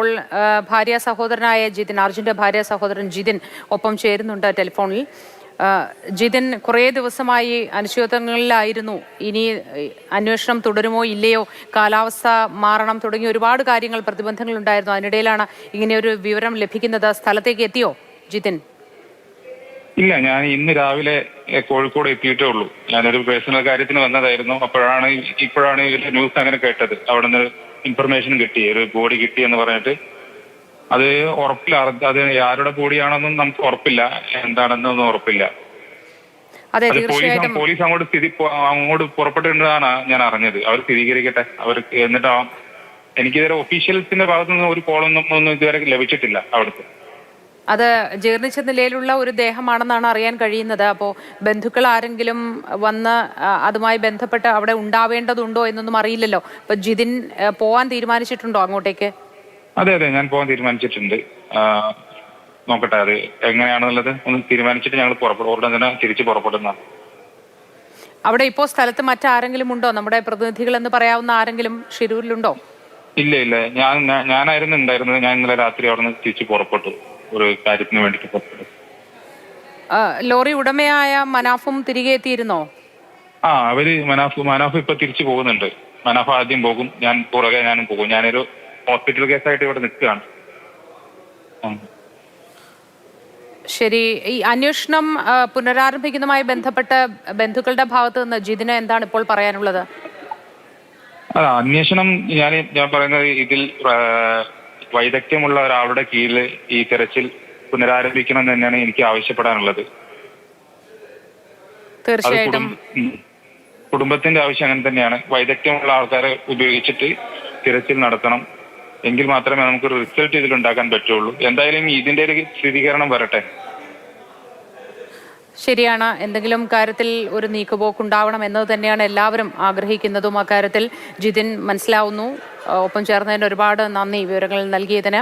ഇപ്പോൾ ഭാര്യ സഹോദരനായ ജിതിൻ അർജുന്റെ ഭാര്യ സഹോദരൻ ജിതിൻ ഒപ്പം ചേരുന്നുണ്ട് ടെലിഫോണിൽ. ജിതിൻ കുറേ ദിവസമായി അനിശ്ചിതത്വങ്ങളിലായിരുന്നു. ഇനി അന്വേഷണം തുടരുമോ ഇല്ലയോ കാലാവസ്ഥ മാറണം തുടങ്ങി ഒരുപാട് കാര്യങ്ങൾ പ്രതിബന്ധങ്ങൾ ഉണ്ടായിരുന്നു അതിനിടയിലാണ് ഒരു വിവരം ലഭിക്കുന്നത്. സ്ഥലത്തേക്ക് എത്തിയോ ജിതിൻ? ഇല്ല ഞാൻ ഇന്ന് രാവിലെ കോഴിക്കോട് എത്തിയിട്ടേ ഉള്ളൂ. ഞാനൊരു പേഴ്സണൽ കാര്യത്തിന് വന്നതായിരുന്നു. അപ്പോഴാണ് ഇപ്പോഴാണ് ന്യൂസ് അങ്ങനെ കേട്ടത്. അവിടെ നിന്ന് ഇൻഫർമേഷൻ കിട്ടി ഒരു ബോഡി കിട്ടി എന്ന് പറഞ്ഞിട്ട് അത് ഉറപ്പില്ല. അത് ആരുടെ ബോഡിയാണെന്നും നമുക്ക് ഉറപ്പില്ല എന്താണെന്നൊന്നും ഉറപ്പില്ല. അതെ തീർച്ചയായിട്ടും. പോലീസ് അങ്ങോട്ട് സ്ഥിതി അങ്ങോട്ട് പുറപ്പെട്ടിട്ടുണ്ടെന്നാണ് ഞാൻ അറിഞ്ഞത്. അവർ സ്ഥിരീകരിക്കട്ടെ. അവർക്ക് എന്നിട്ടാവാം എനിക്കിതുവരെ ഒഫീഷ്യൽസിന്റെ ഭാഗത്തുനിന്ന് ഒരു കോളൊന്നും ഒന്നും ഇതുവരെ ലഭിച്ചിട്ടില്ല അവിടുത്തെ. അത് ജീർണിച്ച നിലയിലുള്ള ഒരു ദേഹമാണെന്നാണ് അറിയാൻ കഴിയുന്നത്. അപ്പോൾ ബന്ധുക്കൾ ആരെങ്കിലും വന്ന് അതുമായി ബന്ധപ്പെട്ട് അവിടെ ഉണ്ടാവേണ്ടതുണ്ടോ എന്നൊന്നും അറിയില്ലല്ലോ. അപ്പൊ ജിതിൻ പോവാൻ തീരുമാനിച്ചിട്ടുണ്ടോ അങ്ങോട്ടേക്ക്? അതെ അതെ ഞാൻ പോകാൻ തീരുമാനിച്ചിട്ടുണ്ട്. നോക്കട്ടെ അത് എങ്ങനെയാണെന്നുള്ളത് ഒന്ന് തീരുമാനിച്ചിട്ട് ഞങ്ങൾ പുറപ്പെടും ഉടനെ തന്നെ തിരിച്ച് അവിടെ ഇപ്പോ സ്ഥലത്ത് മറ്റാരെങ്കിലും ഉണ്ടോ? നമ്മുടെ പ്രതിനിധികൾ എന്ന് പറയാവുന്ന ആരെങ്കിലും ഷിരൂരിലുണ്ടോ? ഇല്ല ഇല്ല. ഞാൻ ഞാനായിരുന്നു ഉണ്ടായിരുന്നത്. ഞാൻ ഇന്നലെ രാത്രി അവിടെ നിന്ന് തിരിച്ചു പുറപ്പെട്ടു. ഒരു കാര്യത്തിന് വേണ്ടിട്ട് പുറപ്പെട്ടു. ലോറി ഉടമയായ മനാഫും തിരികെ എത്തിയിരുന്നോ? ആ അവർ മനാഫ് മനാഫ് ഇപ്പൊ തിരിച്ചു പോകുന്നുണ്ട്. മനാഫ് ആദ്യം പോകും. ഞാൻ പുറകെ ഞാനും പോകും. ഞാനൊരു ഹോസ്പിറ്റൽ കേസായിട്ട് ഇവിടെ നിൽക്കുകയാണ്. ശരി. ഈ അന്വേഷണം പുനരാരംഭിക്കുന്നതുമായി ബന്ധപ്പെട്ട ബന്ധുക്കളുടെ ഭാഗത്ത് നിന്ന് ജിതിന് എന്താണ് ഇപ്പോൾ പറയാനുള്ളത്? അല്ല അന്വേഷണം ഞാൻ ഞാൻ പറയുന്നത് ഇതിൽ വൈദഗ്ധ്യമുള്ള ഒരാളുടെ കീഴിൽ ഈ തെരച്ചിൽ പുനരാരംഭിക്കണം എന്ന് തന്നെയാണ് എനിക്ക് ആവശ്യപ്പെടാനുള്ളത്. അത് തീർച്ചയായിട്ടും കുടുംബത്തിന്റെ ആവശ്യം അങ്ങനെ തന്നെയാണ്. വൈദഗ്ധ്യമുള്ള ആൾക്കാരെ ഉപയോഗിച്ചിട്ട് തിരച്ചിൽ നടത്തണം. എങ്കിൽ മാത്രമേ നമുക്ക് റിസൾട്ട് ഇതിൽ ഉണ്ടാക്കാൻ പറ്റുള്ളൂ. എന്തായാലും ഇതിന്റെ ഒരു സ്ഥിരീകരണം വരട്ടെ. ശരിയാണ്. എന്തെങ്കിലും കാര്യത്തിൽ ഒരു നീക്കുപോക്ക് ഉണ്ടാവണം എന്നത് തന്നെയാണ് എല്ലാവരും ആഗ്രഹിക്കുന്നതും അക്കാര്യത്തിൽ ജിതിൻ മനസ്സിലാവുന്നു. ഒപ്പം ചേർന്നതിന് ഒരുപാട് നന്ദി വിവരങ്ങൾ നൽകിയതിന്.